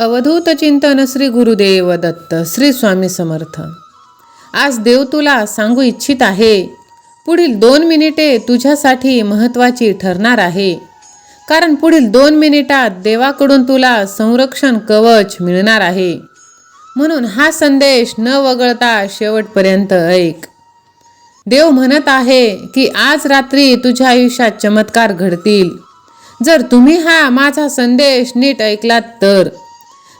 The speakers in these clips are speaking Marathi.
अवधूत चिंतन श्री गुरुदेव दत्त श्री स्वामी समर्थ. आज देव तुला सांगू इच्छित आहे. पुढील दोन मिनिटे तुझ्यासाठी महत्त्वाची ठरणार आहे. कारण पुढील दोन मिनिटात देवाकडून तुला संरक्षण कवच मिळणार आहे. म्हणून हा संदेश न वगळता शेवटपर्यंत ऐक. देव म्हणत आहे की आज रात्री तुझ्या आयुष्यात चमत्कार घडतील. जर तुम्ही हा माझा संदेश नीट ऐकलात तर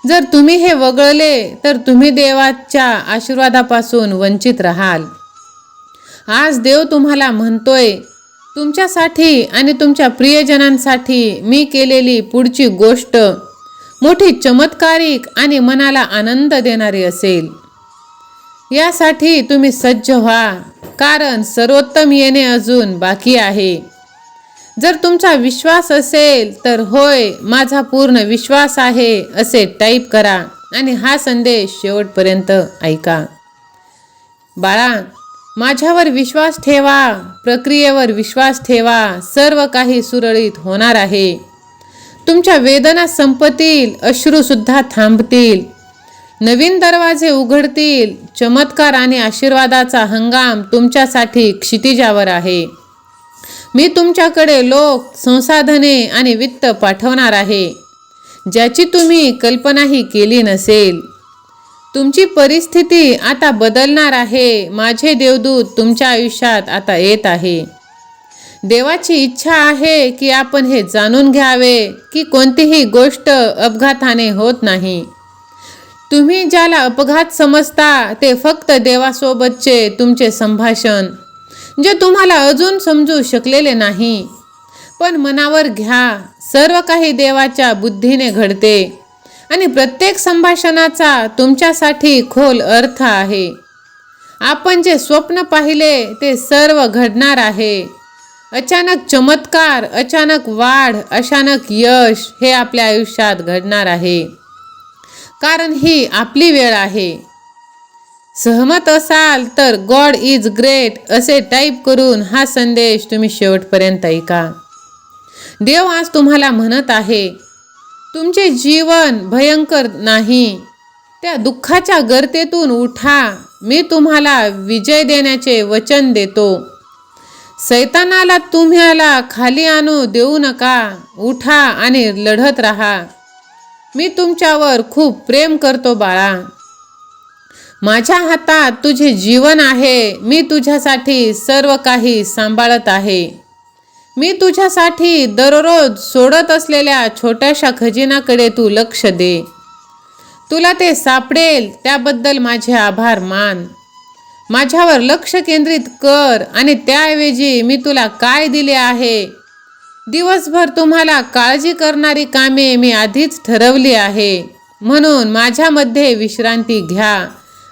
जर तुम्ही हे वगळले तर तुम्ही देवाच्या आशीर्वादापासून वंचित राहाल. आज देव तुम्हाला म्हणतोय तुमच्यासाठी आणि तुमच्या प्रियजनांसाठी मी केलेली पुढची गोष्ट मोठी चमत्कारिक आणि मनाला आनंद देणारी असेल. यासाठी तुम्ही सज्ज व्हा कारण सर्वोत्तम येणे अजून बाकी आहे. जर तुमचा विश्वास असेल तर होय माझा पूर्ण विश्वास आहे असे टाईप करा आणि हा संदेश शेवटपर्यंत ऐका. बाळा माझ्यावर विश्वास ठेवा प्रक्रियेवर विश्वास ठेवा सर्व काही सुरळीत होणार आहे. तुमच्या वेदना संपतील अश्रूसुद्धा थांबतील. नवीन दरवाजे उघडतील चमत्कार आणि आशीर्वादाचा हंगाम तुमच्यासाठी क्षितिजावर आहे. मी तुमच्याकडे लोक संसाधने आणि वित्त पाठवणार आहे ज्याची तुम्ही कल्पनाही केली नसेल. तुमची परिस्थिती आता बदलणार आहे माझे देवदूत तुमच्या आयुष्यात आता येत आहे. देवाची इच्छा आहे की आपण हे जाणून घ्यावे की कोणतीही गोष्ट अपघाताने होत नाही. तुम्ही ज्याला अपघात समजता ते फक्त देवासोबतचे तुमचे संभाषण जे तुम्हाला अजून समजू शकलेले नाही. पण मनावर घ्या सर्व काही देवाच्या बुद्धीने घडते आणि प्रत्येक संभाषणाचा तुमच्यासाठी खोल अर्थ आहे. आपण जे स्वप्न पाहिले ते सर्व घडणार आहे. अचानक चमत्कार अचानक वाढ अचानक यश हे आपल्या आयुष्यात घडणार आहे. कारण ही आपली वेळ आहे. सहमत असाल तर गॉड इज ग्रेट असे टाईप करून हा संदेश तुम्ही शेवटपर्यंत ऐका. देव आज तुम्हाला म्हणत आहे तुमचे जीवन भयंकर नाही त्या दुःखाच्या गर्तेतून उठा मी तुम्हाला विजय देण्याचे वचन देतो. सैतानाला तुम्हाला खाली आणू देऊ नका उठा आणि लढत राहा. मी तुमच्यावर खूप प्रेम करतो बाळा. माझ्या हातात तुझे जीवन आहे. मी तुझ्यासाठी सर्व काही सांभाळत आहे. मी तुझ्यासाठी दररोज सोडत असलेल्या छोट्याशा खजिनाकडे तू लक्ष दे. तुला ते सापडेल त्याबद्दल माझे आभार मान. माझ्यावर लक्ष केंद्रित कर आणि त्याऐवजी मी तुला काय दिले आहे? दिवसभर तुम्हाला काळजी करणारी कामे मी आधीच ठरवली आहे. म्हणून माझ्यामध्ये विश्रांती घ्या.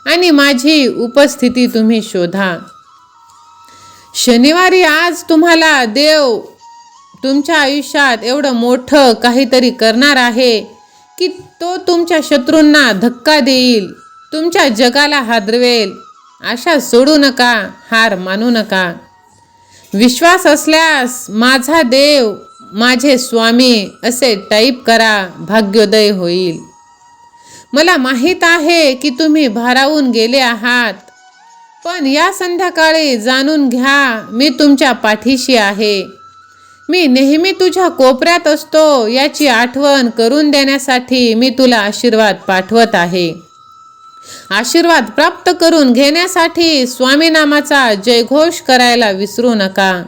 आणि माझी उपस्थिती तुम्ही शोधा. शनिवारी आज तुम्हाला देव तुमच्या आयुष्यात एवढं मोठं काहीतरी करणार आहे की तो तुमच्या शत्रूंना धक्का देईल तुमच्या जगाला हादरवेल आशा सोडू नका हार मानू नका. विश्वास असल्यास माझा देव माझे स्वामी असे टाईप करा भाग्योदय होईल. मला माहीत आहे की तुम्ही भारावून गेले आहात. पण या संध्याकाळी जाणून घ्या मी तुमच्या पाठीशी आहे. मी नेहमी तुझ्या कोपऱ्यात असतो याची आठवण करून देण्यासाठी मी तुला आशीर्वाद पाठवत आहे. आशीर्वाद प्राप्त करून घेण्यासाठी स्वामीनामाचा जयघोष करायला विसरू नका.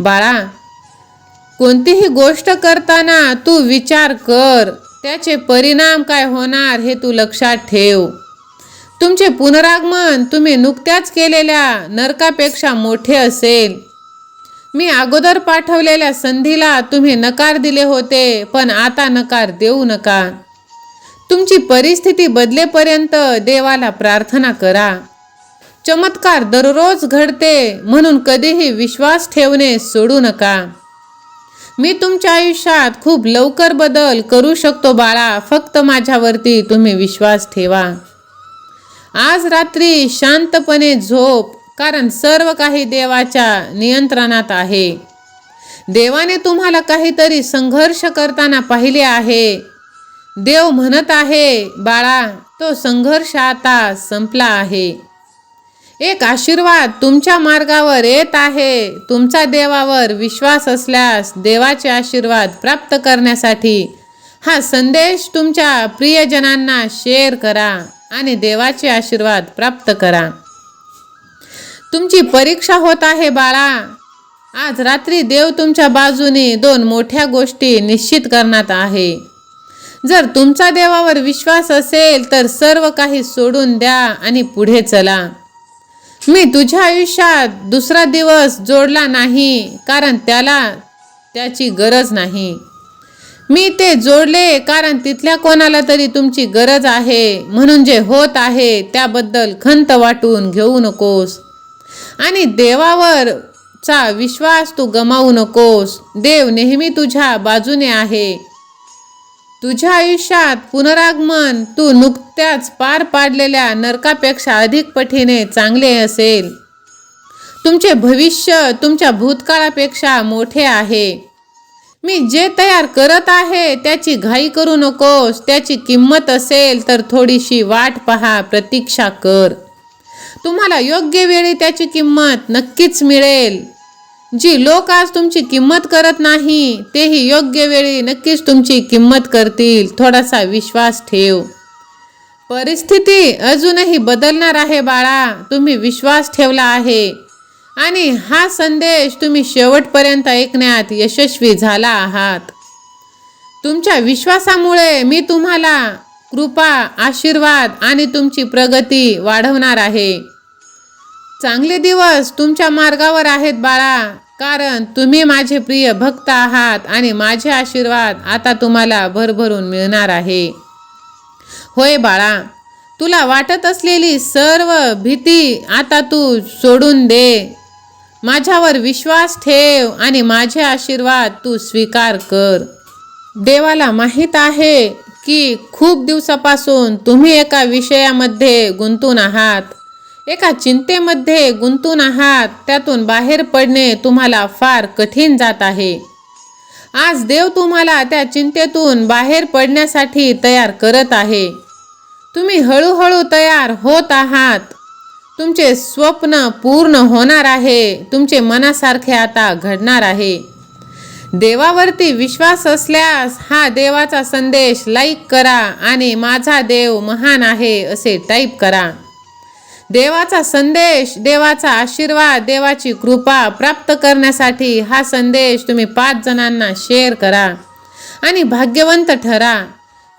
बाळा कोणतीही गोष्ट करताना तू विचार कर. त्याचे परिणाम काय होणार हे तू लक्षात ठेव. तुमचे पुनरागमन तुम्ही नुकत्याच केलेल्या नरकापेक्षा मोठे असेल. मी अगोदर पाठवलेल्या संधीला तुम्ही नकार दिले होते पण आता नकार देऊ नका. तुमची परिस्थिती बदलेपर्यंत देवाला प्रार्थना करा. चमत्कार दररोज घडते म्हणून कधीही विश्वास ठेवणे सोडू नका. मी तुमच्या आयुष्यात खूप लवकर बदल करू शकतो बाळा. फक्त माझ्यावरती तुम्ही विश्वास ठेवा. आज रात्री शांतपणे झोप कारण सर्व काही देवाच्या नियंत्रणात आहे. देवाने तुम्हाला काहीतरी संघर्ष करताना पाहिले आहे. देव म्हणत आहे बाळा तो संघर्ष आता संपला आहे. एक आशीर्वाद तुमच्या मार्गावर येत आहे. तुमचा देवावर विश्वास असल्यास देवाचे आशीर्वाद प्राप्त करण्यासाठी हा संदेश तुमच्या प्रियजनांना शेअर करा आणि देवाचे आशीर्वाद प्राप्त करा. तुमची परीक्षा होत आहे बाळा. आज रात्री देव तुमच्या बाजूने दोन मोठ्या गोष्टी निश्चित करण्यात आहे. जर तुमचा देवावर विश्वास असेल तर सर्व काही सोडून द्या आणि पुढे चला. मी तुझ्या आयुष्यात दुसरा दिवस जोडला नाही कारण त्याला त्याची गरज नाही. मी ते जोडले कारण तिथल्या कोणाला तरी तुमची गरज आहे म्हणून जे होत आहे त्याबद्दल खंत वाटून घेऊ नकोस. आणि देवावर चा विश्वास तू गमावू नकोस. देव नेहमी तुझ्या बाजूने आहे. तुझ्या आयुष्यात पुनरागमन तू नुकत्याच पार पाडलेल्या नरकापेक्षा अधिक पटीने चांगले असेल. तुमचे भविष्य तुमच्या भूतकाळापेक्षा मोठे आहे. मी जे तयार करत आहे त्याची घाई करू नकोस त्याची किंमत असेल तर थोडीशी वाट पहा प्रतीक्षा कर. तुम्हाला योग्य वेळी त्याची किंमत नक्कीच मिळेल. जी लोक आज तुमची किंमत करत नाही तेही योग्य वेळी नक्कीच तुमची किंमत करतील. थोडासा विश्वास ठेव. परिस्थिती अजूनही बदलणार आहे बाळा. तुम्ही विश्वास ठेवला आहे. आणि हा संदेश तुम्ही शेवटपर्यंत ऐकण्यात यशस्वी झाला आहात. तुमच्या विश्वासामुळे मी तुम्हाला कृपा आशीर्वाद आणि तुमची प्रगती वाढवणार आहे. चांगले दिवस तुमच्या मार्गावर आहेत बाळा. कारण तुम्ही माझे प्रिय भक्त आहात आणि माझे आशीर्वाद आता तुम्हाला भरभरून मिळणार आहे. होय बाळा तुला वाटत असलेली सर्व भीती आता तू सोडून दे. माझ्यावर विश्वास ठेव आणि माझे आशीर्वाद तू स्वीकार कर. देवाला माहीत आहे की खूप दिवसापासून तुम्ही एका विषयामध्ये गुंतून आहात. एका चिंतेमध्ये गुंतून आहात त्यातून बाहेर पडणे तुम्हाला फार कठीण जात आहे. आज देव तुम्हाला त्या चिंतेतून बाहेर पडण्यासाठी तयार करत आहे. तुम्ही हळूहळू तयार होत आहात. तुमचे स्वप्न पूर्ण होणार आहे तुमचे मनासारखे आता घडणार आहे. देवावरती विश्वास असल्यास हा देवाचा संदेश लाईक करा आणि माझा देव महान आहे असे टाईप करा. देवाचा संदेश देवाचा आशीर्वाद देवाची कृपा प्राप्त करण्यासाठी हा संदेश तुम्ही पाच जणांना शेअर करा आणि भाग्यवंत ठरा.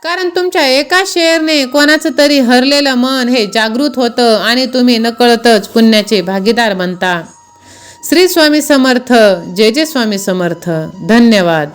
कारण तुमच्या एका शेअरने कोणाचं तरी हरलेलं मन हे जागृत होतं आणि तुम्ही नकळतच पुण्याचे भागीदार बनता. श्री स्वामी समर्थ जय जय स्वामी समर्थ. धन्यवाद.